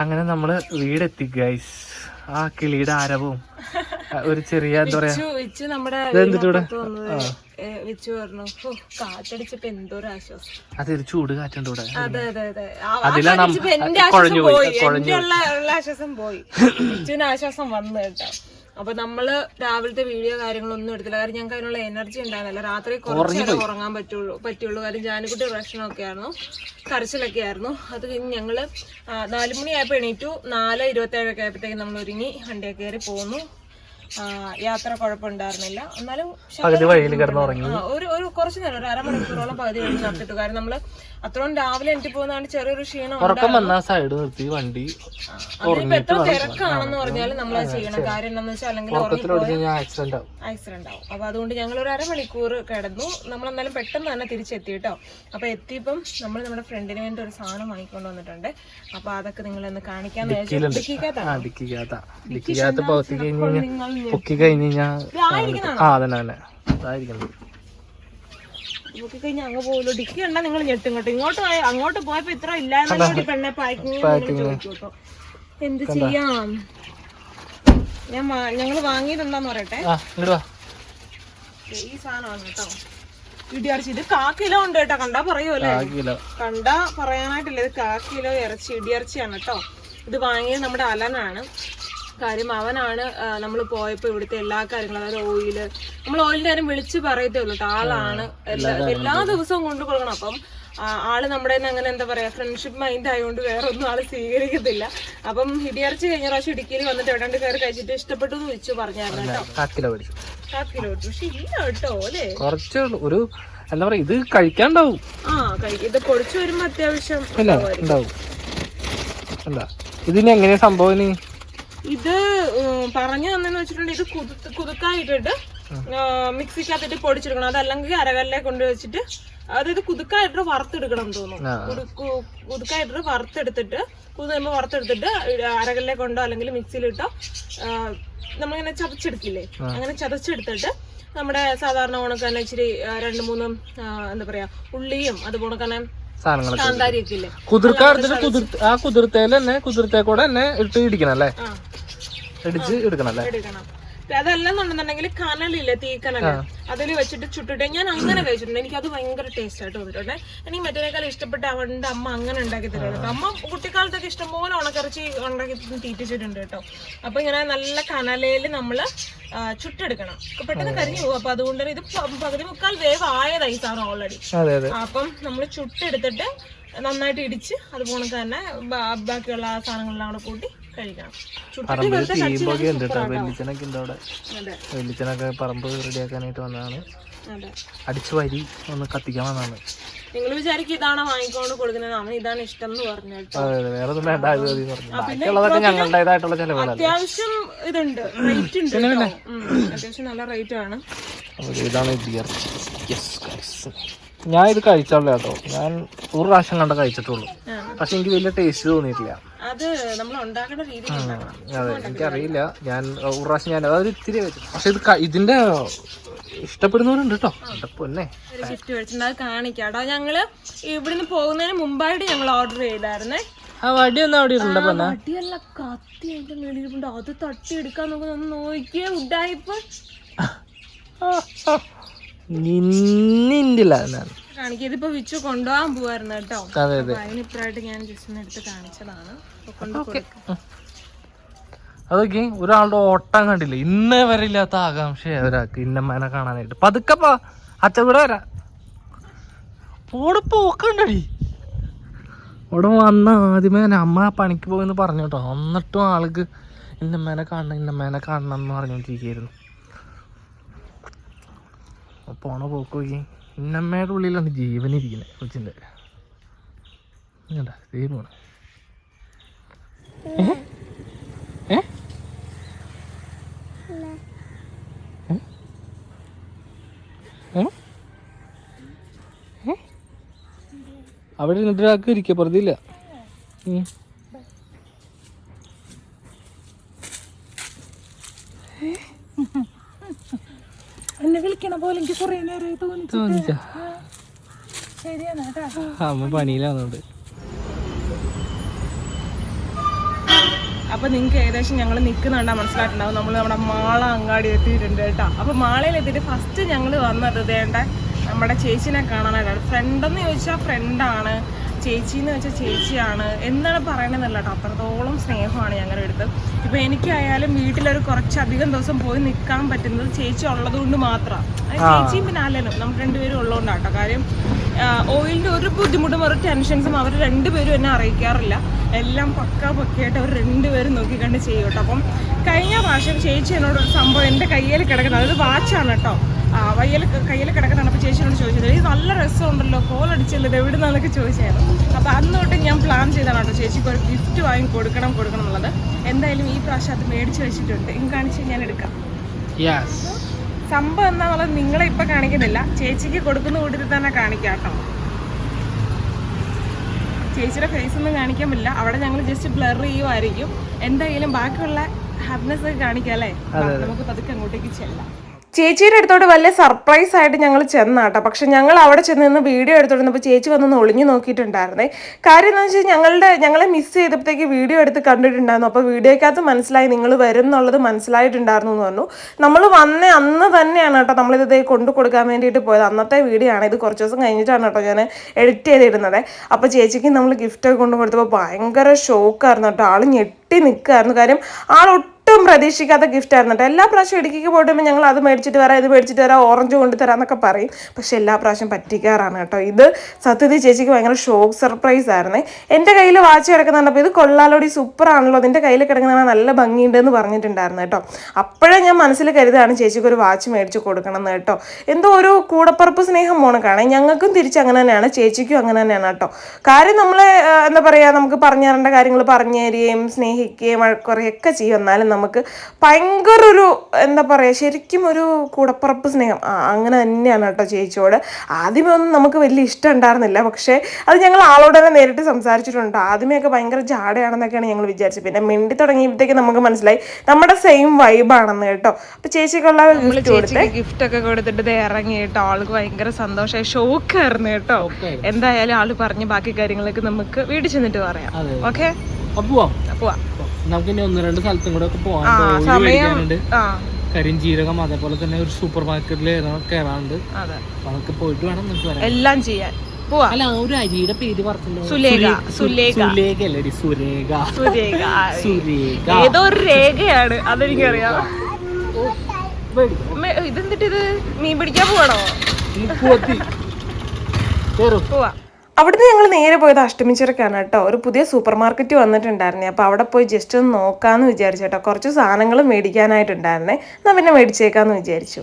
അങ്ങനെ നമ്മൾ വീടെത്തി ഗൈസ് ആ കിളിയുടെ ആരവവും ഒരു ചെറിയ എന്താ പറയാ വിച്ചു വിച്ചു നമ്മുടെ ഇതെന്തിട്ട് ഇവിടെ? വീടിനകത്ത് വന്നത്. ഏ, വിച്ചു പറഞ്ഞു "ഹോ, കാറ്റടിച്ചപ്പോ എന്തോരു ആശ്വാസം. അതൊരു ചൂട് കാറ്റുണ്ട് ഇവിടെ. അതെ അതെ അതെ. അതിലാണ് കുഴഞ്ഞു പോയി, കുഴഞ്ഞു ആശ്വാസം പോയി. ആശ്വാസം വന്നു കേട്ടോ. അപ്പൊ നമ്മൾ രാവിലത്തെ വീഡിയോ കാര്യങ്ങളൊന്നും എടുത്തില്ല. കാരണം ഞങ്ങൾക്ക് അതിനുള്ള എനർജി ഉണ്ടായിരുന്നില്ല. രാത്രി കുറച്ച് ഉറങ്ങാൻ പറ്റുള്ളൂ പറ്റുള്ളൂ. കാര്യം ജാനിക്കുട്ടി പ്രശ്നമൊക്കെ ആയിരുന്നു കരച്ചിലൊക്കെ ആയിരുന്നു അത് കഴിഞ്ഞ് ഞങ്ങൾ നാലുമണി ആയപ്പോൾ എണീറ്റു. നാല് ഇരുപത്തേഴൊക്കെ ആയപ്പോഴത്തേക്കും നമ്മൾ ഒരുങ്ങി വണ്ടിയൊക്കെ കയറി പോന്നു. യാത്ര കുഴപ്പമുണ്ടായിരുന്നില്ല. എന്നാലും ഒരു ഒരു കുറച്ച് നേരം ഒരു അരമണിക്കൂറോളം പകുതി കഴിഞ്ഞ് നടത്തിട്ടു കാരണം നമ്മൾ അത്രയും രാവിലെ എനിക്ക് പോകുന്നതാണ് ചെറിയൊരു ക്ഷീണം സൈഡ് നിർത്തി വണ്ടി എത്ര തിരക്കാണെന്ന് പറഞ്ഞാലും നമ്മൾ അത് ചെയ്യണം. കാര്യം എന്താണെന്ന് വെച്ചാൽ അല്ലെങ്കിൽ ആക്സിഡന്റ് ആവും. അപ്പൊ അതുകൊണ്ട് ഞങ്ങൾ ഒരു അരമണിക്കൂർ കിടന്നു. നമ്മൾ എന്നാലും പെട്ടെന്ന് തന്നെ തിരിച്ചെത്തി കേട്ടോ. അപ്പൊ എത്തിയപ്പം നമ്മൾ നമ്മുടെ ഫ്രണ്ടിന് വേണ്ടി ഒരു സാധനം വാങ്ങിക്കൊണ്ട് വന്നിട്ടുണ്ട്. അപ്പൊ അതൊക്കെ നിങ്ങളൊന്ന് കാണിക്കാൻ നിങ്ങൾ പൊക്കി കഴിഞ്ഞ് കഴിഞ്ഞാൽ? ആ അതന്നെ തന്നെ അതായിരിക്കണം. പൊക്കി കഴിഞ്ഞാൽ അങ്ങ് പോകുമല്ലോ ഡിക്കി കണ്ടാ നിങ്ങൾ ഞെട്ടും ഇങ്ങോട്ട് ഇങ്ങോട്ട് പോയ- അങ്ങോട്ട് പോയപ്പോ ഇത്ര ഇല്ലാന്നോടി പെണ്ണെ പാക്കിങ് എന്ത് ചെയ്യാം? ഞാൻ പറയട്ടെ? ആ ഇങ്ങോട്ട് വാ. ഈ സാധനമാണ് കേട്ടോ. ഇടിയറച്ചി ഇത് കാ കിലോ ഉണ്ട് കേട്ടോ. കണ്ടാ പറയുമല്ലേ ആ കിലോ കണ്ടാ പറയാനായിട്ടില്ല. ഇത് കാ കിലോ ഇറച്ചി ഇടിയറച്ചിയാണ് കേട്ടോ. ഇത് വാങ്ങിയത് നമ്മുടെ അലനാണ്. കാര്യം അവനാണ് നമ്മൾ പോയപ്പോ ഇവിടുത്തെ എല്ലാ കാര്യങ്ങളും അതായത് ഓയിൽ നമ്മൾ ഓയിലിന്റെ കാര്യം വിളിച്ച് പറയത്തേ ഉള്ളൂ. ആളാണ് എല്ലാ എല്ലാ ദിവസവും കൊണ്ടു കൊടുക്കണം. അപ്പം ആൾ നമ്മുടെ അങ്ങനെ എന്താ പറയാ ഫ്രണ്ട്ഷിപ്പ് മൈൻഡ് ആയതുകൊണ്ട് വേറെ ഒന്നും ആൾ സ്വീകരിക്കത്തില്ല. അപ്പം ഇടിയറച്ചി കഴിഞ്ഞ പ്രാവശ്യം ഇടുക്കിയിൽ വന്നിട്ട് എവിടെണ്ട് കയറി കഴിച്ചിട്ട് ഇഷ്ടപ്പെട്ടു എന്ന് വെച്ചു പറഞ്ഞായിരുന്നു കേട്ടോ. കിലോ കിലോ പക്ഷെ ഇല്ല കേട്ടോ അല്ലേ? കുറച്ചേ ഒരു എന്താ പറയാ ഇത് കഴിക്കാണ്ടാവും. ആ കഴിക്കും ഇത് പൊടിച്ചു വരുമ്പോ അത്യാവശ്യം ഉണ്ടാവും. എന്താ? ഇതിന് എങ്ങനെയാ സംഭവം ഇത് പറഞ്ഞു തന്നെന്ന് വെച്ചിട്ടുണ്ടെങ്കിൽ ഇത് കുതു കുതുക്കായിട്ടിട്ട് മിക്സിക്കകത്തിട്ട് പൊടിച്ചെടുക്കണം. അതല്ലെങ്കിൽ അരകല്ലെ കൊണ്ട് വെച്ചിട്ട് അതായത് കുതുക്കായിട്ട് വറുത്തെടുക്കണം എന്ന് തോന്നുന്നു. കുതുക്കായിട്ട് വറുത്തെടുത്തിട്ട് കുതുമ്പോ വറുത്തെടുത്തിട്ട് അരകല്ലെ കൊണ്ടോ അല്ലെങ്കിൽ മിക്സിയിലിട്ടോ നമ്മളിങ്ങനെ ചതച്ചെടുക്കില്ലേ? അങ്ങനെ ചതച്ചെടുത്തിട്ട് നമ്മുടെ സാധാരണ ഉണക്കാൻ ഇച്ചിരി രണ്ട് മൂന്ന് എന്താ പറയാ ഉള്ളിയും അതുപോലെ തന്നെ സാധനങ്ങളൊക്കെ കുതിർക്ക എടുത്തിട്ട് കുതിർത്ത് ആ കുതിർത്തേൽ തന്നെ കുതിർത്തേ കൂടെ തന്നെ ഇട്ട് ഇടിക്കണം അല്ലേ ഇടിച്ച് എടുക്കണം. അല്ലേ അതല്ലെന്നുണ്ടെന്നുണ്ടെങ്കിൽ കനലില്ലേ കനൽ അതിൽ വെച്ചിട്ട് ചുട്ടിട്ട് ഞാൻ അങ്ങനെ കഴിച്ചിട്ടുണ്ട്. എനിക്ക് അത് ഭയങ്കര ടേസ്റ്റ് ആയിട്ട് തോന്നിയിട്ടുണ്ട് എനിക്ക് മറ്റേനേക്കാൾ ഇഷ്ടപ്പെട്ട അവന്റെ അമ്മ അങ്ങനെ ഉണ്ടാക്കി തരുന്നത് അമ്മ കുട്ടിക്കാലത്തൊക്കെ ഇഷ്ടംപോലെ ഉണക്കറച്ചി ഉണ്ടാക്കി തീറ്റിച്ചിട്ടുണ്ട് കേട്ടോ. അപ്പൊ ഇങ്ങനെ നല്ല കനലയിൽ നമ്മൾ ചുട്ടെടുക്കണം. പെട്ടെന്ന് കരിഞ്ഞു പോകും. അപ്പൊ അതുകൊണ്ട് തന്നെ ഇത് പകുതി മുക്കാൽ വേവ് ആയതായി സാറ് ഓൾറെഡി അപ്പം നമ്മൾ ചുട്ടെടുത്തിട്ട് നന്നായിട്ട് ഇടിച്ച് അതുപോലെ തന്നെ ബാക്കിയുള്ള സാധനങ്ങളെല്ലാം കൂടെ കൂട്ടി കഴിക്കണം. വെല്ലിച്ചനൊക്കെ ഉണ്ട് അവിടെ? വെല്ലിച്ചനൊക്കെ പറമ്പ് റെഡിയാക്കാനായിട്ട് വന്നതാണ്. അടിച്ച് വരി ഒന്ന് കത്തിക്കാൻ വന്നതാണ്. നിങ്ങൾ വിചാരിക്കും ഇതാണ് വാങ്ങിക്കൊണ്ട് കൊടുക്കുന്നത് അവൻ ഇതാണ് ഇഷ്ടം എന്ന് പറഞ്ഞു. അത്യാവശ്യം ഇതുണ്ട്. റേറ്റ് ഉണ്ട്. അത്യാവശ്യം നല്ല റേറ്റ് ആണ്. ഇതാണ് ബിയർ യെസ് ഞാൻ ഇത് കഴിച്ചുള്ളൂ കേട്ടോ. ഞാൻ ഒരു പ്രാവശ്യം കണ്ട കഴിച്ചിട്ടുള്ളൂ. പക്ഷെ എനിക്ക് വലിയ ടേസ്റ്റ് തോന്നിയിട്ടില്ല. അത് എനിക്കറിയില്ല. ഞാൻ ഒരു പ്രാവശ്യം ഞാൻ അതൊരു ഇത്തിരി കഴിച്ചു പക്ഷെ ഇത് ഇതിന്റെ ഇഷ്ടപ്പെടുന്നവരുണ്ട് കേട്ടോ. എന്റെ പൊന്നെ. ഷിഫ്റ്റ് മേടിച്ചിട്ടുണ്ട്. കാണിക്കാട്ടോ ഞങ്ങൾ ഇവിടുന്ന് പോകുന്നതിന് മുമ്പായിട്ട് ഞങ്ങൾ ഓർഡർ ചെയ്തായിരുന്നേ. ആ വടി ഒന്നും അവിടെ പൊന്നെ. അടിയല്ല കത്തി അതിന്റെ മേളിരിപ്പുണ്ട് അത് തട്ടി എടുക്കാൻ നോക്കുന്ന. ഒന്ന് നോക്കിയേ ഉഡായിപ്പ് നിന്നില്ല കാണിക്കുക ഇതിപ്പോ വിച്ചു കൊണ്ടുപോകാൻ പോവായിരുന്നു കേട്ടോ. അതെ അതെ. ഞാൻ ജസ്റ്റ് എടുത്ത് കാണിച്ചതാണ്. അതൊക്കെ ഒരാളുടെ ഓട്ടം കണ്ടില്ല? ഇന്നേ വരെ ഇല്ലാത്ത ആകാംക്ഷ ഒരാൾക്ക് ഇന്നമ്മേനെ കാണാനായിട്ട്. പതുക്കപ്പാ അച്ഛൻ കൂടെ വരാ. ഓടെ പോക്കണ്ടടി. അവിടെ വന്ന ആദ്യമേ തന്നെ അമ്മ പണിക്ക് പോയെന്ന് പറഞ്ഞു കേട്ടോ. എന്നിട്ടും ആൾക്ക് ഇന്നമ്മേനെ കാണണം ഇന്നമ്മേനെ കാണണം എന്ന് പറഞ്ഞോണ്ടിരിക്കുന്നു പോണ പോക്ക് ഇന്നമ്മയുടെ ഉള്ളിലാണ് ജീവനിരിക്കുന്നത് കൊച്ചിന്റെ? ഏ? അവിടെ ഇരുന്നിട്ട് ഒരാൾക്ക് ഇരിക്കുക വെറുതെ പോലെ എനിക്ക് കുറെ നേരം തോന്നി തോന്നിച്ചാ ശരിയാണ് കേട്ടോ. അമ്മ പണിയിലാന്നോണ്ട്. അപ്പൊ നിങ്ങൾക്ക് ഏകദേശം ഞങ്ങൾ നിൽക്കുന്നുണ്ടാ മനസ്സിലായിട്ടുണ്ടാവും. നമ്മൾ നമ്മുടെ മാള അങ്ങാടി എത്തിയിട്ടുണ്ട് കേട്ടോ. അപ്പൊ മാളയിൽ എത്തിയിട്ട് ഫസ്റ്റ് ഞങ്ങൾ വന്നത് ഇതേണ്ട നമ്മുടെ ചേച്ചിനെ കാണാനായിട്ടാണ് ഫ്രണ്ട് എന്ന് ചോദിച്ചാൽ ഫ്രണ്ടാണ് ചേച്ചി എന്ന് വെച്ചാൽ ചേച്ചിയാണ്. എന്നാണ് പറയണമെന്നല്ല കേട്ടോ. അത്രത്തോളം സ്നേഹമാണ് ഞങ്ങളുടെ അടുത്ത്. ഇപ്പൊ എനിക്കായാലും വീട്ടിലൊരു കുറച്ചധികം ദിവസം പോയി നിൽക്കാൻ പറ്റുന്നത് ചേച്ചി ഉള്ളത് കൊണ്ട് മാത്രമാണ് ചേച്ചിയും പിന്നെ അല്ലനും നമ്മൾ രണ്ടുപേരും ഉള്ളതുകൊണ്ടാട്ടോ കാര്യം ഓയിലിന്റെ ഒരു ബുദ്ധിമുട്ടും ഒരു ടെൻഷൻസും അവർ രണ്ടുപേരും എന്നെ അറിയിക്കാറില്ല. എല്ലാം പക്ക പക്കയായിട്ട് അവർ രണ്ടുപേരും നോക്കിക്കണ്ട് ചെയ്യും കേട്ടോ. അപ്പം കഴിഞ്ഞ പ്രാവശ്യം ചേച്ചി എന്നോട് ഒരു സംഭവം എന്റെ കയ്യിൽ കിടക്കുന്നത്. അതൊരു വാച്ചാണ് കേട്ടോ. വയ്യൽ കയ്യിൽ കിടക്കുന്ന അപ്പോൾ ചേച്ചിയോട് ചോദിച്ചത് ഇത് നല്ല രസമുണ്ടല്ലോ കോലടിച്ചല്ലോ ഇത് എവിടെ നിന്നൊക്കെ ചോദിച്ചായിരുന്നു. അപ്പോൾ അന്ന് തൊട്ട് ഞാൻ പ്ലാൻ ചെയ്താണ് കേട്ടോ ചേച്ചിക്ക് ഒരു ഗിഫ്റ്റ് വാങ്ങി കൊടുക്കണം കൊടുക്കണം എന്നുള്ളത്. എന്തായാലും ഈ പ്രാവശ്യം അത് മേടിച്ച് വെച്ചിട്ടുണ്ട്. ഇങ്ങ് കാണിച്ച് ഞാൻ എടുക്കാം. സംഭവം എന്താണെന്നുള്ളത് നിങ്ങളെ ഇപ്പൊ കാണിക്കുന്നില്ല. ചേച്ചിക്ക് കൊടുക്കുന്ന കൂട്ടത്തിൽ തന്നെ കാണിക്കാം കേട്ടോ ചേച്ചിയുടെ ഫേസ് ഒന്നും കാണിക്കാൻ പറ്റില്ല. അവിടെ ഞങ്ങൾ ജസ്റ്റ് ബ്ലർ ചെയ്യുമായിരിക്കും എന്തായാലും ബാക്കിയുള്ള ഹാപ്പിനെസ് ഒക്കെ കാണിക്കാം അല്ലേ? നമുക്ക് പതുക്കെ അങ്ങോട്ടേക്ക് ചെല്ലാം. ചേച്ചിയുടെ അടുത്തോട്ട് വലിയ സർപ്രൈസ് ആയിട്ട് ഞങ്ങൾ ചെന്നാട്ടോ. പക്ഷെ ഞങ്ങൾ അവിടെ ചെന്ന് നിന്ന് വീഡിയോ എടുത്തോണ്ടിരുന്നപ്പോൾ ചേച്ചി വന്നൊന്ന് ഒളിഞ്ഞു നോക്കിയിട്ടുണ്ടായിരുന്നേ. കാര്യം എന്താണെന്ന് വെച്ചാൽ ഞങ്ങളുടെ ഞങ്ങളെ മിസ് ചെയ്തപ്പോഴത്തേക്ക് വീഡിയോ എടുത്ത് കണ്ടിട്ടുണ്ടായിരുന്നു. അപ്പോൾ വീഡിയോക്കകത്ത് മനസ്സിലായി നിങ്ങൾ വരും എന്നുള്ളത് മനസ്സിലായിട്ടുണ്ടായിരുന്നു എന്ന് പറഞ്ഞു. നമ്മൾ വന്ന അന്ന് തന്നെയാണ് കേട്ടോ നമ്മളിത് കൊണ്ടു കൊടുക്കാൻ വേണ്ടിയിട്ട് പോയത്. അന്നത്തെ വീഡിയോ ആണ്. ഇത് കുറച്ച് ദിവസം കഴിഞ്ഞിട്ടാണ് കേട്ടോ ഞാൻ എഡിറ്റ് ചെയ്തിരുന്നത്. അപ്പോൾ ചേച്ചിക്ക് നമ്മൾ ഗിഫ്റ്റൊക്കെ കൊണ്ടു കൊടുത്തപ്പോൾ ഭയങ്കര ഷോക്കായിരുന്നു കേട്ടോ. ആൾ ഞെട്ടി നിൽക്കുമായിരുന്നു കാര്യം ആൾ ഒട്ടും പ്രതീക്ഷിക്കാത്ത ഗിഫ്റ്റ് ആയിരുന്നു കേട്ടോ എല്ലാ പ്രാവശ്യം ഇടുക്കിക്ക് പോയിട്ടുമ്പോൾ ഞങ്ങൾ അത് മേടിച്ചിട്ട് വരാം ഇത് മേടിച്ചിട്ട് വരാം ഓറഞ്ച് കൊണ്ട് തരാം എന്നൊക്കെ പറയും. പക്ഷേ എല്ലാ പ്രാവശ്യം പറ്റിക്കാറാണ് കേട്ടോ ഇത് സത്യത്തിൽ ചേച്ചിക്ക് ഭയങ്കര ഷോക്ക് സർപ്രൈസ് ആയിരുന്നു. എന്റെ കയ്യിൽ വാച്ച് കിടക്കുന്നുണ്ട് അപ്പോൾ ഇത് കൊള്ളാലോടി സൂപ്പർ ആണല്ലോ. അതിന്റെ കയ്യിൽ കിടക്കുന്ന നല്ല ഭംഗിയുണ്ടെന്ന് പറഞ്ഞിട്ടുണ്ടായിരുന്നു കേട്ടോ അപ്പോഴേ ഞാൻ മനസ്സിൽ കരുതാണ് ചേച്ചിക്ക് ഒരു വാച്ച് മേടിച്ച് കൊടുക്കണം എന്ന് കേട്ടോ എന്തോ ഒരു കൂടപ്പറപ്പ് സ്നേഹം മോണക്കാണ് ഞങ്ങൾക്കും തിരിച്ച് അങ്ങനെ തന്നെയാണ് ചേച്ചിക്കും അങ്ങനെ തന്നെയാണ് കേട്ടോ കാര്യം നമ്മളെ എന്താ പറയുക നമുക്ക് പറഞ്ഞു തരേണ്ട കാര്യങ്ങൾ പറഞ്ഞു തരികയും സ്നേഹിക്കുകയും കുറേയൊക്കെ ചെയ്യും. എന്നാലും നമുക്ക് ഭയങ്കര ഒരു എന്താ പറയുക ശരിക്കും ഒരു കൂടപ്പുറപ്പ് സ്നേഹം. അങ്ങനെ തന്നെയാണ് കേട്ടോ ചേച്ചിയോട്. ആദ്യമൊന്നും നമുക്ക് വലിയ ഇഷ്ടം ഉണ്ടായിരുന്നില്ല. പക്ഷേ അത് ഞങ്ങൾ ആളോട് തന്നെ നേരിട്ട് സംസാരിച്ചിട്ടുണ്ട്. ആദ്യമേയൊക്കെ ഭയങ്കര ജാടയാണെന്നൊക്കെയാണ് ഞങ്ങൾ വിചാരിച്ചത്. പിന്നെ മിണ്ടി തുടങ്ങിയപ്പോഴത്തേക്ക് നമുക്ക് മനസ്സിലായി നമ്മുടെ സെയിം വൈബാണെന്ന് കേട്ടോ. അപ്പൊ ചേച്ചിക്കുള്ള ഗിഫ്റ്റ് കൊടുത്തേ. ഗിഫ്റ്റ് ഒക്കെ കൊടുത്തിട്ട് ഇറങ്ങി കേട്ടോ ആൾക്ക് ഭയങ്കര സന്തോഷമായി ഷോക്കായിരുന്നു കേട്ടോ. എന്തായാലും ആൾ പറഞ്ഞ് ബാക്കി കാര്യങ്ങളൊക്കെ നമുക്ക് വീട്ടിൽ ചെന്നിട്ട് പറയാം. ഓക്കെ അപ്പൊ പോവാം. പോവാ. നമുക്ക് ഇനി ഒന്ന് രണ്ട് സ്ഥലത്തും കൂടെ ഒക്കെ പോവാൻ ആ ജീരകം അതേപോലെ തന്നെ ഒരു സൂപ്പർ മാർക്കറ്റിൽ കയറാണ്ട് അതൊക്കെ പോയിട്ട് വേണം നിങ്ങൾക്ക് വരാൻ. എല്ലാം ചെയ്യാൻ. അല്ല ഒരു അരിയുടെ പേര് പറഞ്ഞു സുലേഖ, സുരേഖ. സുരേഖ ഏതോ ഒരു രേഖയാണ് അതെനിക്കറിയാം. ഇതെന്തിട്ട് ഇത് മീൻ പിടിക്കാൻ പോവാണോ? പോവാ. അവിടുന്ന് ഞങ്ങൾ നേരെ പോയത് അഷ്ടമിച്ചിറക്കാണ് കേട്ടോ. ഒരു പുതിയ സൂപ്പർ മാർക്കറ്റ് വന്നിട്ടുണ്ടായിരുന്നേ. അപ്പോൾ അവിടെ പോയി ജസ്റ്റ് ഒന്ന് നോക്കാമെന്ന് വിചാരിച്ചു കേട്ടോ. കുറച്ച് സാധനങ്ങൾ മേടിക്കാനായിട്ടുണ്ടായിരുന്നേ. എന്നാൽ പിന്നെ മേടിച്ചേക്കാമെന്ന് വിചാരിച്ചു.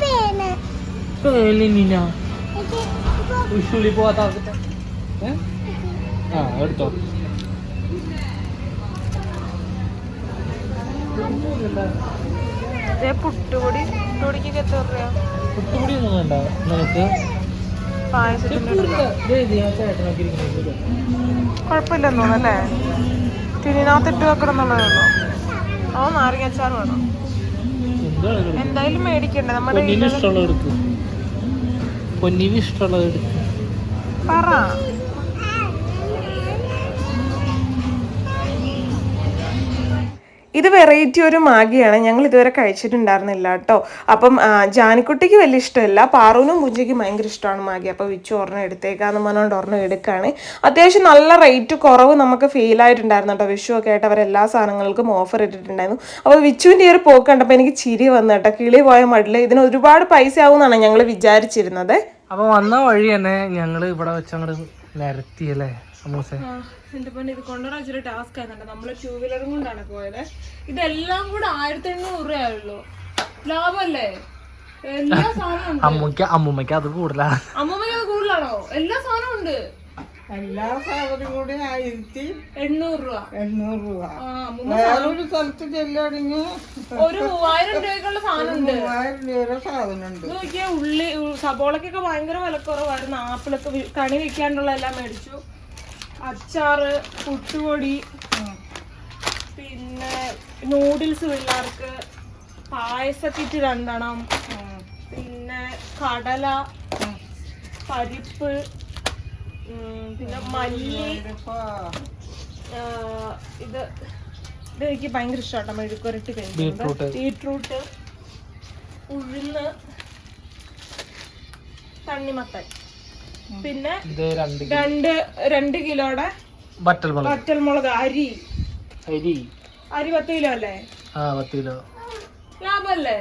പേന പേന പോവാത്ത? ആ എടുത്തോ. പുട്ടുപൊടി പുട്ടുപൊടിക്ക് എത്ര രൂപ കുട്ടുപൊടി ഒന്നും വേണ്ട നമുക്ക് കുഴപ്പമില്ലെന്ന് തോന്നല്ലേ തിരിനകത്തിട്ട് വെക്കണം എന്നുള്ളതല്ലോ ഓ നാരങ്ങ അച്ചാർ വേണം. എന്തായാലും മേടിക്കണ്ടേ? നമ്മുടെ പൊന്നിന് ഇഷ്ടമുള്ളത് എടുക്കും. പൊന്നിന് ഇഷ്ടമുള്ളത് പറ. ഇത് വെറൈറ്റി ഒരു മാഗിയാണ്. ഞങ്ങൾ ഇതുവരെ കഴിച്ചിട്ടുണ്ടായിരുന്നില്ല കേട്ടോ അപ്പം ജാനിക്കുട്ടിക്ക് വലിയ ഇഷ്ടമല്ല. പാറുവിനും പൂജയ്ക്കും ഭയങ്കര ഇഷ്ടമാണ് മാഗി. അപ്പോൾ വിച്ചു ഒരെണ്ണം എടുത്തേക്കാന്ന് പറഞ്ഞുകൊണ്ട് ഒരെണ്ണം എടുക്കുകയാണ് അത്യാവശ്യം നല്ല റേറ്റ് കുറവ് നമുക്ക് ഫീൽ ആയിട്ടുണ്ടായിരുന്നു കേട്ടോ വിഷു ഒക്കെ ആയിട്ട് അവർ എല്ലാ സാധനങ്ങൾക്കും ഓഫർ ഇട്ടിട്ടുണ്ടായിരുന്നു. അപ്പോൾ വിച്ചുവിന്റെ ഈ ഒരു പോക്ക് കണ്ടപ്പോൾ എനിക്ക് ചിരി വന്നു കേട്ടോ കിളി പോയ മടിൽ ഇതിന് ഒരുപാട് പൈസ ആവുമെന്നാണ് ഞങ്ങൾ വിചാരിച്ചിരുന്നത്. അപ്പോൾ വന്ന വഴി തന്നെ ഞങ്ങൾ ഇവിടെ വെച്ച് അങ്ങോട്ട് നിരത്തിയല്ലേ എന്റെ പൊന്നെ ഇത് കൊണ്ടുവരാൻ ഇച്ചിരി ടാസ്ക് ആയിരുന്നുണ്ട് നമ്മൾ ടൂ വീലറും കൊണ്ടാണ് പോയത്. ഇതെല്ലാം കൂടെ ആയിരത്തി എണ്ണൂറ് രൂപയുള്ളൂ ലാഭമല്ലേ എല്ലാ സാധനവും ഉണ്ട്. അമ്മയ്ക്ക് അത് കൂടുതലാണ് അമ്മൂമ്മക്ക് അത് കൂടുതലാണോ? എല്ലാ സാധനവും ഉണ്ട്. എല്ലാ സാധനവും കൂടി ആയിരത്തി എണ്ണൂറ് രൂപ. എണ്ണൂറ് രൂപ. വേറൊരു സ്ഥലത്ത് ചെല്ലണെങ്കിൽ ഒരു മൂവായിരം രൂപയ്ക്കുള്ള സാധനം ഉണ്ട് മൂവായിരം രൂപ സാധനമുണ്ട്. ഉണ്ട് നോക്കിയാ ഉള്ളി സബോളക്കൊക്കെ ഭയങ്കര വിലക്കുറവായിരുന്നു. ആപ്പിളൊക്കെ കണി വെക്കാനുള്ള എല്ലാം മേടിച്ചു. അച്ചാറ് പുട്ടുപൊടി പിന്നെ നൂഡിൽസ് പിള്ളേർക്ക് പായസക്കിറ്റ് രണ്ടെണ്ണം പിന്നെ കടല പരിപ്പ് പിന്നെ മല്ലി ഇത് ഇത് എനിക്ക് ഭയങ്കര ഇഷ്ടമാണ് മെഴുക്കുരട്ടി കഴിക്കുന്നത്. ബീട്രൂട്ട്. ബീട്രൂട്ട് ഉഴുന്ന് തണ്ണിമത്തൻ. പിന്നെ ഇത് രണ്ട് രണ്ട് കിലോടെ വറ്റൽമുളക്. അരി. അരി. അരി പത്ത് കിലോ അല്ലേ? ആ പത്ത് കിലോ. ലാഭല്ലേ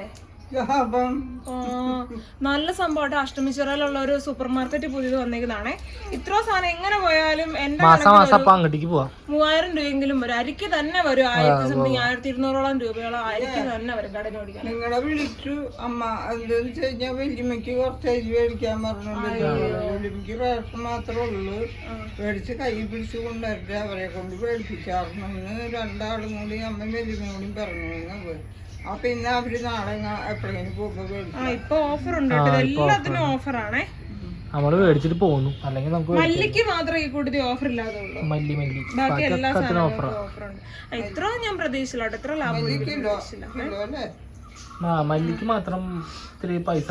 നല്ല സംഭവമായിട്ട് അഷ്ടമിച്ചിറയിലുള്ള ഒരു സൂപ്പർ മാർക്കറ്റ് പുതിയത് വന്നേക്കുന്നതാണേ. ഇത്ര സാധനം എങ്ങനെ പോയാലും എന്റെ മാസം മാസം അപ്പൊ അങ്ങോട്ടേക്ക് പോവാം. മൂവായിരം രൂപയെങ്കിലും വരും. അരിക്ക് തന്നെ വരും. ആയിരത്തി സംതിങ് ആയിരത്തി ഇരുന്നൂറോളം രൂപയോളം അരിക്ക് തന്നെ വരും കടയിൽ ഓടിക്കാൻ നിങ്ങളെ വിളിച്ചു. അമ്മ എന്താന്ന് വെച്ച് കഴിഞ്ഞാൽ വല്യമ്മക്ക് കുറച്ച് അരി മേടിക്കാൻ പറഞ്ഞിട്ടുണ്ട് വല്യമ്മക്ക് റേഷൻ മാത്രമേ ഉള്ളൂ. മേടിച്ച് കൈ പിടിച്ച് കൊണ്ടുവരട്ടെ. അവരെ കൊണ്ട് മേടിപ്പിച്ചാർന്ന് രണ്ടാളും കൂടി അമ്മ വല്യമ്മയും കൂടി പറഞ്ഞു ആ പിന്നെ അവർ നാളെ ഞാ- എപ്പോഴെങ്കിലും പോകുമ്പോ ആ ഇപ്പൊ ഓഫർ ഉണ്ട് എല്ലാത്തിനും ഓഫറാണേ നമ്മൾ മേടിച്ചിട്ട് പോന്നു അല്ലെങ്കിൽ നമുക്ക് മല്ലിക്ക് മാത്രമേ ഈ കൂട്ടത്തിൽ ഓഫർ ഇല്ലാതെ ഉള്ളൂ മല്ലി മല്ലി. ബാക്കി എല്ലാ ഇത്ര ഞാൻ പ്രതീക്ഷിച്ചില്ല എത്ര ഇത്ര ലാഭം ആ മല്ലിക്ക് മാത്രം ഇത്തിരി പൈസ.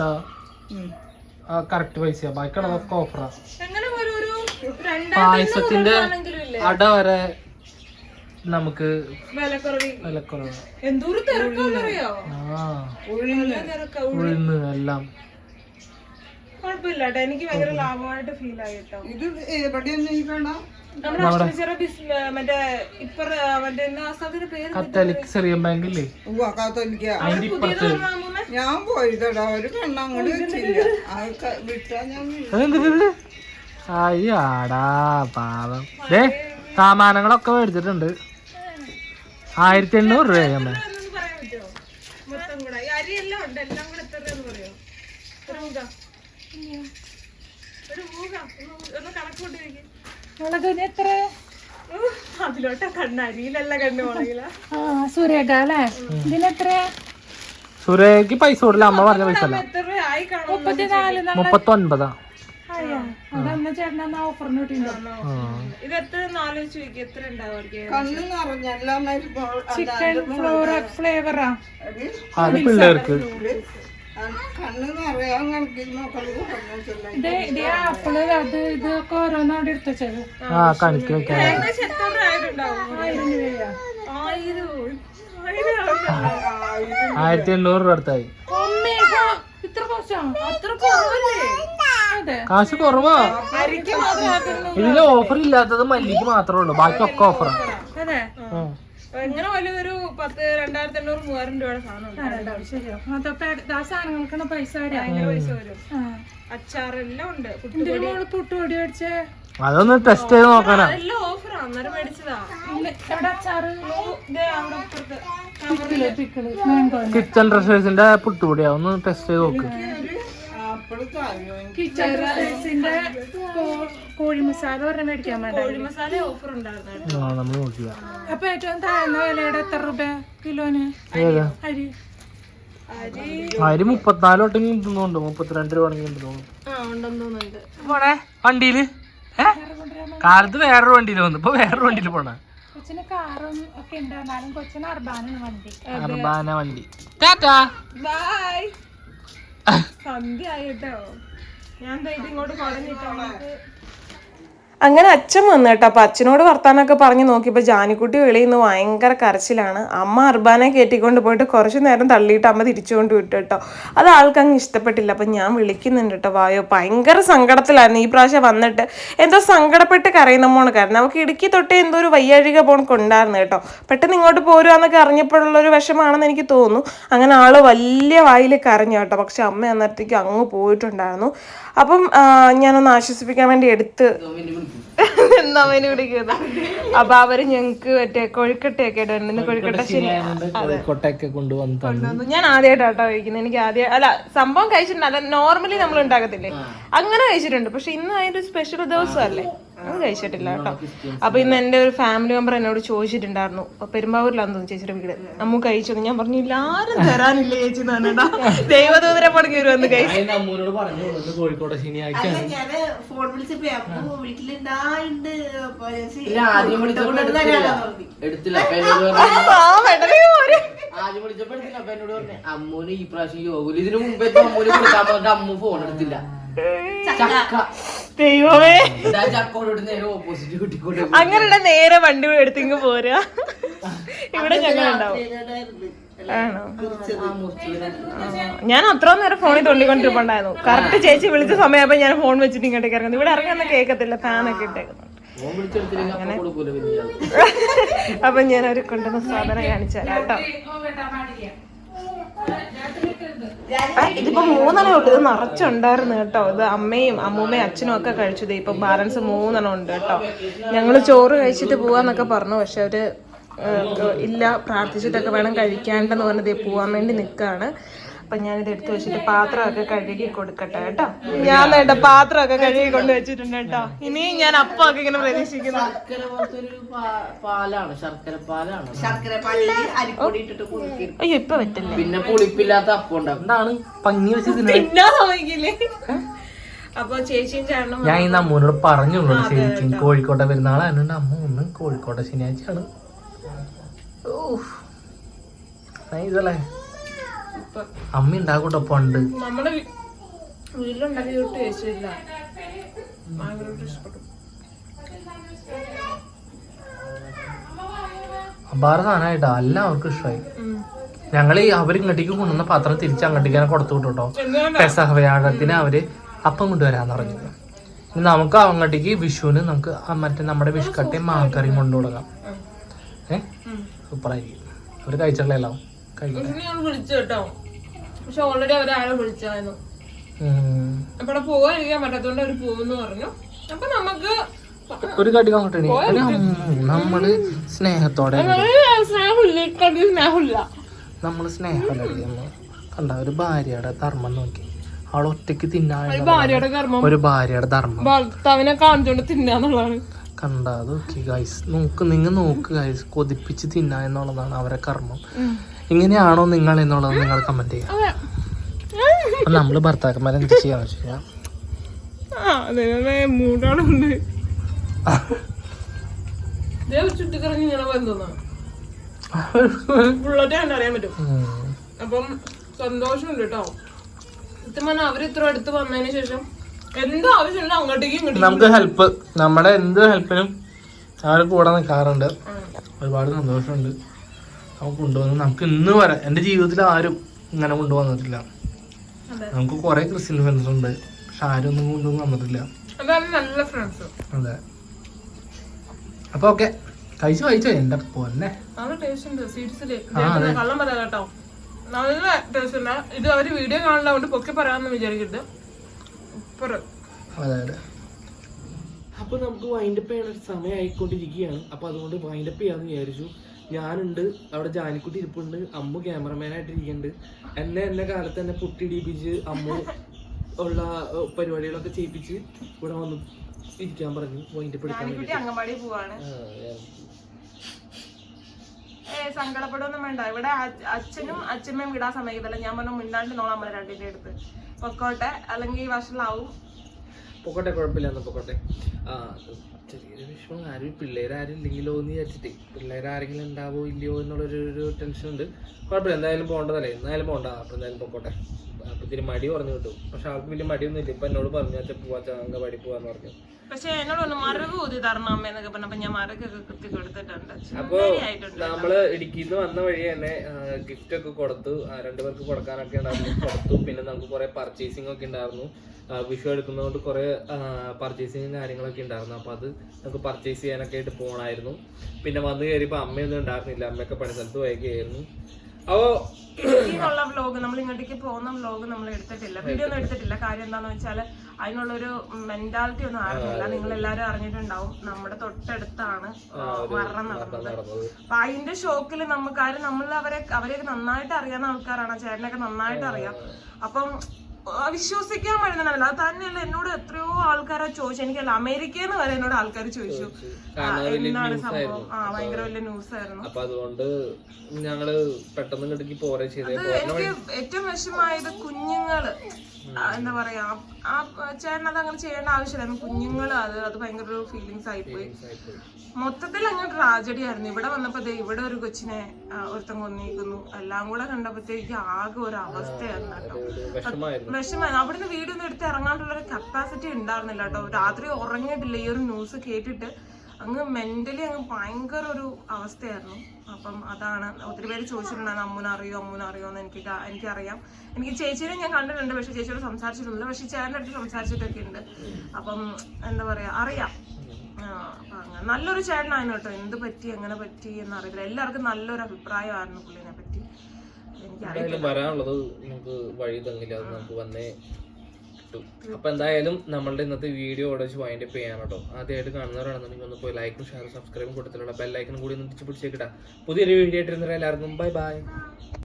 കറക്റ്റ് പൈസ ബാക്കിയുള്ളതൊക്കെ ഓഫറാ പായസത്തിന്റെ അട വരെ നമുക്ക് വിലക്കുറവി വിലക്കുറവ്. എന്തോരം തിരക്കാന്നറിയോ? ആ ഉഴുന്ന്. തിരക്ക എല്ലാം. കുഴപ്പമില്ല എനിക്ക് ഭയങ്കര ലാഭമായിട്ട് ഫീൽ ആയി കേട്ടോ. ഇത് എവിടെയൊന്നും ഈ കാണാം. നമ്മുടെ അഷ്ടമിച്ചിറ ബിസ് മറ്റേ ഇപ്പറ മറ്റേ ആ സ്ഥലത്തിന്റെ പേര് കത്തലിക് ചെറിയ ബാങ്ക് ഇല്ലേ ഉവ്വ കാത്തോലിക്ക. അതിന്റെ ഇപ്പുറത്ത്. ഞാൻ പോയതടാ ഒരു വെച്ചില്ല. വിട്ടാ ഞാൻ അയ്യാടാ പാവം. ദേ സാമാനങ്ങളൊക്കെ മേടിച്ചിട്ടുണ്ട്. ഉണ്ട്. എല്ലാം കൂടെ എത്ര? അതിലോട്ട കണ്ണ്. അരിയിലല്ല കണ്ണ് മുളകില. അല്ലേ? ഇതിനെത്ര സുരേഖക്ക് പൈസ അമ്മ പറഞ്ഞ പൈസ അല്ല. മുപ്പത്തിനാല് മുപ്പത്തൊൻപതാ. അതന്ന ചേട്ടൻ ഓഫറിന് കിട്ടിയിട്ടുണ്ടോ. ഇത് എത്ര എത്ര കണ്ണ് ചിക്കൻ ഫ്ലോർ ഫ്ലേവറാ അത് പിള്ളേർക്ക്. കണ്ണ് നിറയാൻ കണക്ക് മക്കൾ പറഞ്ഞു ഇത് ഇത് ആപ്പിൾ അത് ഇതൊക്കെ ഓരോന്നോടെ എടുത്തു വെച്ചത്. ആ കണിക്ക് വെക്കാൻ ഏകദേശം എത്ര രൂപ ആയിട്ടുണ്ടാവും ആയിരം രൂപയാ. ആയിരം ആയിരം ആവുന്നല്ലോ. ആയിരത്തി എണ്ണൂറ് രൂപ അടുത്തായി. ഇത്ര കോശോ അത്ര കുറവല്ലേ? കാശ് കുറവാ. ഇതിലെ ഓഫർ ഇല്ലാത്തത് മല്ലിക്ക് മാത്രമേ ഉള്ളൂ. ബാക്കി ഒക്കെ ഓഫർ പത്ത് രണ്ടായിരത്തി മൂവായിരം രൂപയുടെ സാധനം പൈസ വരാ വരും. അച്ചാർ എല്ലാം ഉണ്ട്. പുട്ടുപൊടി. മേടിച്ചേ? അതൊന്ന് ടെസ്റ്റ് ചെയ്ത് നോക്കാനാ. കിച്ചൺ ഡ്രസ്സേഴ്സിന്റെ പുട്ടുപൊടിയാ. ഒന്ന് ടെസ്റ്റ് ചെയ്ത് നോക്ക്. ആപ്പിൾ താഴെ കിച്ചൺ റൈസിന്റെ കോഴി മസാല പറഞ്ഞ മേടിക്കാൻ കോഴി മസാല ഓഫർ ഉണ്ടായിരുന്നു. ആ നമ്മൾ നോക്കില്ല അപ്പൊ ഏറ്റവും താഴ്ന്ന വിലയുടെ എത്ര രൂപ കിലോന്? അരി. അരി. മുപ്പത്തിനാല് വട്ടം കിട്ടുന്നുണ്ട് മുപ്പത്തിരണ്ട് രൂപ ആണെങ്കിൽ ആ ഉണ്ടെന്ന് തോന്നുന്നുണ്ട്. പോണേ. വണ്ടിയിൽ? കാലത്ത് വേറൊരു വണ്ടിയിൽ വന്നു. ഇപ്പൊ വേറൊരു വണ്ടിയിൽ പോണ. കൊച്ചിന് കാറും ഒക്കെ ഉണ്ടായിരുന്നാലും കൊച്ചിന് അർബാനാണ് വണ്ടി. അർബാന വണ്ടി. ടാറ്റാ ബൈ സന്ധ്യ ആയിട്ടോ ഞാൻ ഇങ്ങോട്ട് കുടഞ്ഞിട്ടോ അങ്ങനെ അച്ഛൻ വന്നു കേട്ടോ. അപ്പൊ അച്ഛനോട് വർത്താനൊക്കെ പറഞ്ഞു നോക്കിയപ്പോൾ ജാനിക്കുട്ടി വെളിയിൽ നിന്ന് ഭയങ്കര കരച്ചിലാണ്. അമ്മ അർബാനെ കയറ്റിക്കൊണ്ട് പോയിട്ട് കുറച്ച് നേരം തള്ളിയിട്ട് അമ്മ തിരിച്ചുകൊണ്ട് വിട്ടു കേട്ടോ. അത് ആൾക്കങ്ങ് ഇഷ്ടപ്പെട്ടില്ല. അപ്പം ഞാൻ വിളിക്കുന്നുണ്ട് കേട്ടോ. വായോ ഭയങ്കര സങ്കടത്തിലായിരുന്നു. ഈ പ്രാവശ്യം വന്നിട്ട് എന്തോ സങ്കടപ്പെട്ട് കരയുന്ന കാരണം നമുക്ക് ഇടുക്കി തൊട്ടേ എന്തോ ഒരു വയ്യാഴിക പോണക്ക് ഉണ്ടായിരുന്നു കേട്ടോ. പെട്ടെന്ന് ഇങ്ങോട്ട് പോരുവാന്നൊക്കെ അറിഞ്ഞപ്പോഴുള്ള ഒരു വിഷമാണെന്ന് എനിക്ക് തോന്നുന്നു. അങ്ങനെ ആൾ വലിയ വായിൽ കരഞ്ഞു കേട്ടോ. പക്ഷെ അമ്മ അന്നേരത്തേക്ക് അങ്ങ് പോയിട്ടുണ്ടായിരുന്നു. അപ്പം ഞാനൊന്ന് ആശ്വസിപ്പിക്കാൻ വേണ്ടി എടുത്ത് എന്നാ അവന് വിളിക്കുന്നത് അപ്പൊ അവർ ഞങ്ങക്ക് മറ്റേ കൊഴുക്കട്ടയൊക്കെ ഒക്കെ ഇന്ന് കൊഴുക്കട്ട ശനി കൊണ്ടുവന്ന് കൊണ്ടുവന്നു. ഞാൻ ആദ്യമായിട്ടാട്ടോ കഴിക്കുന്നത് എനിക്ക് ആദ്യം അല്ല സംഭവം കഴിച്ചിട്ടുണ്ട്. അല്ല നോർമലി നമ്മൾ ഉണ്ടാക്കത്തില്ലേ? അങ്ങനെ കഴിച്ചിട്ടുണ്ട്. പക്ഷെ ഇന്ന് അതിന്റെ സ്പെഷ്യൽ ദിവസം ദിവസമല്ലേ? അത് കഴിച്ചിട്ടില്ല കേട്ടോ. അപ്പൊ ഇന്ന് എന്റെ ഒരു ഫാമിലി മെമ്പർ എന്നോട് ചോദിച്ചിട്ടുണ്ടായിരുന്നു. അപ്പൊ പെരുമ്പാവൂരിലാന്ന് തോന്നുന്നു ചേച്ചിയുടെ വീട്. അമ്മ കഴിച്ചു ഞാൻ പറഞ്ഞു ഇല്ല ആരും തരാനില്ല ചേച്ചി ദൈവദൂതര കയറി വന്ന് കഴിച്ചു. ആദ്യം പറഞ്ഞു വിളിച്ചപ്പോ എടുത്തില്ല. എടുത്തില്ല അപ്പൊ എന്നോട് പറഞ്ഞു, പറഞ്ഞു അമ്മൂന് ഈ പ്രാവശ്യം യോഗ ഇതിനു മുമ്പേ അമ്മൂന് കൊടുക്കാൻ പറഞ്ഞിട്ട് അമ്മു ഫോൺ എടുത്തില്ല. ദൈവമേ. ചക്കോട് നേരെ വണ്ടി എടുത്തിങ്ങ് പോരാ ഇവിടെ ഞങ്ങൾ ഉണ്ടാവും. ആണോ? ഞാൻ അത്ര നേരം ഫോണിൽ തൊണ്ടിക്കൊണ്ടിരിപ്പുണ്ടായിരുന്നു. കറക്റ്റ് ചേച്ചി വിളിച്ച സമയമായപ്പോ ഞാൻ ഫോൺ വെച്ചിട്ട് ഇങ്ങോട്ടേക്ക് ഇറങ്ങുന്നു. ഇവിടെ ഇറങ്ങുന്ന കേൾക്കത്തില്ല ഫാനൊക്കെ ഇട്ടേക്കുന്നു അപ്പൊ ഞാൻ ഒരു കൊണ്ടുവന്ന സാധനം കാണിച്ചാലോ തരാം കേട്ടോ. ഇതിപ്പോ മൂന്നെണ്ണം ഉണ്ട്. ഇത് നിറച്ചുണ്ടായിരുന്നു കേട്ടോ. ഇത് അമ്മയും അമ്മൂമ്മയും അച്ഛനും ഒക്കെ കഴിച്ചത് ഇപ്പൊ ബാലൻസ് മൂന്നെണ്ണം ഉണ്ട് കേട്ടോ. ഞങ്ങൾ ചോറ് കഴിച്ചിട്ട് പോവാന്നൊക്കെ പറഞ്ഞു. പക്ഷെ അവർ ഇല്ല പ്രാർത്ഥിച്ചിട്ടൊക്കെ വേണം കഴിക്കാണ്ടെന്ന് പറഞ്ഞത് പോവാൻ വേണ്ടി നിൽക്കാണ് അപ്പൊ ഞാനിത് എടുത്തു വെച്ചിട്ട് പാത്രമൊക്കെ കഴുകി കൊടുക്കട്ടെ കേട്ടോ. ഞാൻ വേണ്ട പാത്രമൊക്കെ കഴുകി കൊണ്ട് വെച്ചിട്ടുണ്ട് കേട്ടോ. ഇനി ഞാൻ അപ്പമൊക്കെ ഇങ്ങനെ പ്രതീക്ഷിക്കുന്നു. ശർക്കര പോലത്തെ ഒരു പാലാണ് ശർക്കര പാലാണ്. ശർക്കര അയ്യോ ഇപ്പൊ പറ്റില്ല. പിന്നെ പുളിപ്പില്ലാത്ത അപ്പം ഉണ്ടാക്കും എന്താണ്? പങ്ങി വെച്ച് തിന്നണേ തിന്നാൻ സമ്മതിക്കില്ലേ? അപ്പൊ ചേച്ചിയും ചേട്ടനും ഞാൻ ഇന്ന് അമ്മൂനോട് പറഞ്ഞു ശരിക്കും കോഴിക്കോട്ടെ പെരുന്നാൾ അതിനുണ്ട് അമ്മ ഒന്ന് കോഴിക്കോട്ടെ ശനിയാഴ്ചയാണ്. ഓ നൈസല്ലേ അമ്മ ഉണ്ടാക്കൂട്ടോ പണ്ട് നമ്മുടെ വീട്ടിലുണ്ടാക്കി തൊട്ട് ചേച്ചിയില്ല ഭയങ്കരമായിട്ട് ഇഷ്ടപ്പെട്ടു അപാര സാധനമായിട്ടാ എല്ലാവർക്കും ഇഷ്ടമായി ഞങ്ങൾ ഈ അവർ ഇങ്ങോട്ടേക്ക് കൊണ്ടുവന്ന പാത്രം തിരിച്ച് അങ്ങോട്ടേക്ക് തന്നെ കൊടുത്തു വിട്ടോ പെസഹ വ്യാഴത്തിന് അവർ അപ്പം കൊണ്ടുവരാന്ന് പറഞ്ഞു. നമുക്ക് അങ്ങോട്ടേക്ക് വിഷുവിന് നമുക്ക് മറ്റേ നമ്മുടെ വിഷുക്കട്ടയും മാക്കറിയും കൊണ്ടു കൊടുക്കാം ഏഹ് സൂപ്പറായിരിക്കും. അവർ കഴിച്ചിട്ടുള്ള പിന്നെ ഞങ്ങൾ വിളിച്ചു കേട്ടോ. പക്ഷെ ഓൾറെഡി അവരാരോ വിളിച്ചായിരുന്നു. ഉം. അപ്പൊ അവിടെ പോകാതിരിക്കാൻ പറ്റാത്തോണ്ട് അവർ പോകുന്നു പറഞ്ഞു. അപ്പൊ നമുക്ക് ഒരു കടി നമ്മൾ സ്നേഹത്തോടെ സ്നേഹമില്ല. നമ്മൾ സ്നേഹം കണ്ട ഒരു ഭാര്യയുടെ ധർമ്മം നോക്കി. അവൾ ഒറ്റയ്ക്ക് തിന്നാൻ ഒരു ഭാര്യയുടെ ധർമ്മം. ഭർത്താവിനെ കാണിച്ചോണ്ട് തിന്നാന്നുള്ളതാണ് കണ്ട അത് നോക്കി ഗൈസ് നോക്ക് നിങ്ങൾ നോക്ക് ഗൈസ് കൊതിപ്പിച്ച് തിന്നാ എന്നുള്ളതാണ് അവരെ കർമ്മം. ഇങ്ങനെയാണോ നിങ്ങൾ എന്നുള്ളത് നിങ്ങൾ കമന്റ് ചെയ്യാം അപ്പൊ നമ്മൾ ഭർത്താക്കന്മാരെ എന്ത് ചെയ്യാന്ന് വെച്ച് കഴിഞ്ഞാൽ. അപ്പം സന്തോഷമുണ്ട് കേട്ടോ. സത്യം അടുത്ത് വന്നതിന് ശേഷം എന്ത് ആവശ്യമുണ്ടോ അങ്ങോട്ടേക്കും ഇങ്ങോട്ടേക്കും നമുക്ക് ഹെൽപ്പ് നമ്മുടെ എന്ത് ഹെൽപ്പിനും അവർ കൂടെ നിൽക്കാറുണ്ട്. ഒരുപാട് സന്തോഷമുണ്ട്. അവൻ കൊണ്ടുവന്നു നമുക്ക് ഇന്ന് വരെ എന്റെ ജീവിതത്തിൽ ആരും ഇങ്ങനെ കൊണ്ടുവന്നിട്ടില്ല. നമുക്ക് കുറെ ക്രിസ്ത്യൻ ഫ്രണ്ട്സ് ഉണ്ട്. പക്ഷെ ആരും ഒന്നും കൊണ്ടുവന്ന് വന്നിട്ടില്ല അതാണ് നല്ല ഫ്രണ്ട്സ് അതെ. അപ്പൊ ഓക്കെ. കഴിച്ചു കഴിച്ചോ. എന്റെ പൊന്നെ. നല്ല ടേസ്റ്റ് ഇത് അവർ വീഡിയോ കാണുന്നതുകൊണ്ട് പൊക്കി പറയാമെന്ന് വിചാരിക്കരുത്. അതെ അതെ. അപ്പൊ നമുക്ക് വൈൻഡപ്പ് ചെയ്യണ ഒരു സമയം ആയിക്കൊണ്ടിരിക്കുകയാണ് അപ്പൊ അതുകൊണ്ട് വൈൻഡപ്പ് ചെയ്യാന്ന് വിചാരിച്ചു. ഞാനുണ്ട് അവിടെ ജാനിക്കുട്ടി ഇരിപ്പുണ്ട് അമ്മു ക്യാമറമാൻ ആയിട്ട് ഇരിക്കുന്നുണ്ട് എന്നെ എന്നെ കാലത്ത് തന്നെ പുട്ടിടിപ്പിച്ച് അമ്മു ഉള്ള പരിപാടികളൊക്കെ ചെയ്യിപ്പിച്ച് ഇവിടെ വന്നു ഇരിക്കാൻ പറഞ്ഞു പോയിന്റ് പിടിക്കാൻ പോവാണ്. സങ്കടപ്പെടുമൊന്നും വേണ്ട. ഇവിടെ അച്ഛനും അച്ഛമ്മയും വിടാൻ സമ്മതിക്കത്തില്ല. ഞാൻ പറഞ്ഞു മിണ്ടാണ്ട് നോളാം നമ്മളെ രണ്ടിന്റെ അടുത്ത്. പൊക്കോട്ടെ അല്ലെങ്കിൽ വഷളാവും പൊക്കോട്ടെ കുഴപ്പമില്ല എന്നാ പൊക്കോട്ടെ. ആ ചെറിയൊരു വിഷമം. ആരും പിള്ളേരാരും ഇല്ലെങ്കിലോ എന്ന് വിചാരിച്ചിട്ടേ. പിള്ളേരാരെങ്കിലും ഉണ്ടാവോ ഇല്ലയോ എന്നുള്ളൊരു ഒരു ടെൻഷൻ ഉണ്ട് കുഴപ്പമില്ല. എന്തായാലും പോകേണ്ടതല്ലേ? എന്തായാലും പോകണ്ട. അപ്പൊ എന്തായാലും പൊക്കോട്ടെ. അപ്പൊ ഇത്തിരി മടി പറഞ്ഞു കിട്ടും. പക്ഷെ ആൾക്ക് വലിയ മടിയൊന്നും ഇല്ല ഇപ്പൊ എന്നോട് പറഞ്ഞു അച്ഛൻ പോവാ പടി പോവാന്ന് പറഞ്ഞു. പക്ഷെ എന്നോട് ഒന്ന് ഊതി തരണം പറഞ്ഞപ്പോ ഞാൻ മറുകൊക്കെ കുത്തി കൊടുത്തിട്ടുണ്ട്. അപ്പൊ നമ്മൾ ഇടുക്കിന്ന് വന്ന വഴി തന്നെ ഗിഫ്റ്റ് ഒക്കെ കൊടുത്തു. രണ്ടുപേർക്ക് കൊടുക്കാനൊക്കെ ഉണ്ടായിരുന്നു. കൊടുത്തു. പിന്നെ നമുക്ക് കുറെ പർച്ചേസിംഗ് ഒക്കെ ഉണ്ടായിരുന്നു. വിഷു എടുക്കുന്നതുകൊണ്ട് കുറെ പർച്ചേസിങ്ങും കാര്യങ്ങളൊക്കെ ഉണ്ടായിരുന്നു. അപ്പൊ അത് നമുക്ക് പർച്ചേസ് ചെയ്യാനൊക്കെ ആയിട്ട് പോകണമായിരുന്നു പിന്നെ വന്നു കയറിയപ്പോ അമ്മയൊന്നും ഉണ്ടായിരുന്നില്ല. അമ്മയൊക്കെ പണി സ്ഥലത്ത് വൈകിയായിരുന്നു അപ്പോ ഇതിനുള്ള വ്ലോഗ് നമ്മൾ ഇങ്ങോട്ടേക്ക് പോകുന്ന വ്ലോഗ് നമ്മൾ എടുത്തിട്ടില്ല. വീഡിയോ ഒന്നും എടുത്തിട്ടില്ല. കാര്യം എന്താന്ന് വെച്ചാൽ അതിനുള്ളൊരു മെന്റാലിറ്റി ഒന്നും ആയിരുന്നില്ല നിങ്ങൾ എല്ലാവരും അറിഞ്ഞിട്ടുണ്ടാവും നമ്മുടെ തൊട്ടടുത്താണ് മരണം നടന്നത്. അപ്പൊ അതിന്റെ ഷോക്കിൽ നമുക്ക് ആരും നമ്മൾ അവരെ അവരെയൊക്കെ നന്നായിട്ട് അറിയാവുന്ന ആൾക്കാരാണ്. ചേട്ടനൊക്കെ നന്നായിട്ട് അറിയാം. അപ്പം വിശ്വസിക്കാൻ പറ്റുന്നില്ല അത് തന്നെയല്ല എന്നോട് എത്രയോ ആൾക്കാരെ ചോദിച്ചു എനിക്കല്ല അമേരിക്കയിൽ നിന്ന് വരെ എന്നോട് ആൾക്കാർ ചോദിച്ചു. എന്താണ് സംഭവം? ആ ഭയങ്കര വലിയ ന്യൂസ് ആയിരുന്നു. അപ്പൊ അതുകൊണ്ട് ഞങ്ങൾ പെട്ടെന്ന് ഇങ്ങോട്ടേക്ക് പോരെ ചെയ്തേ. അത് എനിക്ക് ഏറ്റവും വിഷമായത് കുഞ്ഞുങ്ങൾ. എന്താ പറയാ ആ ചേട്ടൻ അത് അങ്ങനെ ചെയ്യേണ്ട ആവശ്യമില്ലായിരുന്നു കുഞ്ഞുങ്ങൾ അത് അത് ഭയങ്കര ഒരു ഫീലിങ്സ് ആയിപ്പോയി മൊത്തത്തിൽ അങ്ങ് ട്രാജഡി ആയിരുന്നു. ഇവിടെ വന്നപ്പോ ഇവിടെ ഒരു കൊച്ചിനെ ഒരുത്തൻ കൊന്നിരിക്കുന്നു എല്ലാം കൂടെ കണ്ടപ്പോഴത്തേക്ക് ആകെ ഒരു അവസ്ഥയായിരുന്നു കേട്ടോ. വിഷമായിരുന്നു. അവിടുന്ന് വീടൊന്നും എടുത്ത് ഇറങ്ങാനുള്ള ഒരു കപ്പാസിറ്റി ഉണ്ടായിരുന്നില്ല കേട്ടോ. രാത്രി ഉറങ്ങിയിട്ടില്ല. ഈ ഒരു ന്യൂസ് കേട്ടിട്ട് അങ്ങ് മെന്റലി അങ്ങ് ഭയങ്കര ഒരു അവസ്ഥയായിരുന്നു. അപ്പം അതാണ് ഒത്തിരി പേര് ചോദിച്ചിട്ടുണ്ടായിരുന്നു അമ്മൂനെ അറിയോ അമ്മൂനെ അറിയോ എന്ന് എനിക്ക് എനിക്കറിയാം. എനിക്ക് ചേച്ചീനെ ഞാൻ കണ്ടിട്ടുണ്ട് പക്ഷെ ചേച്ചിയോട് സംസാരിച്ചിട്ടില്ല പക്ഷെ ചേട്ടന്റെ അടുത്ത് സംസാരിച്ചിട്ടൊക്കെ ഉണ്ട്. അപ്പം എന്താ പറയാ അറിയാം. നല്ലൊരു ചേട്ടനായിരുന്നു കേട്ടോ. എന്ത് പറ്റി എങ്ങനെ പറ്റി എന്ന് അറിയില്ല എല്ലാവർക്കും നല്ലൊരു അഭിപ്രായമായിരുന്നു പുള്ളിനെ പറ്റി. എനിക്ക് അറിയാം വരാനുള്ളത് നമുക്ക് വഴി നമുക്ക് വന്നേ കിട്ടും. അപ്പൊ എന്തായാലും നമ്മളുടെ ഇന്നത്തെ വീഡിയോ ഇവിടെ വെച്ച് വൈൻഡ് അപ്പ് ചെയ്യാൻ കേട്ടോ. ആദ്യമായിട്ട് കാണുന്നവരാണെന്നുണ്ടെങ്കിൽ ഒന്ന് പോയി ലൈക്കും ഷെയറും സബ്സ്ക്രൈബും കൊടുത്തിട്ടുള്ള ബെല്ലൈക്കനും കൂടി ഒന്ന് തിരിച്ചു പിടിച്ചേക്കിട്ടാ പുതിയൊരു വീഡിയോ ആയിട്ട് എല്ലാവർക്കും ബൈ ബൈ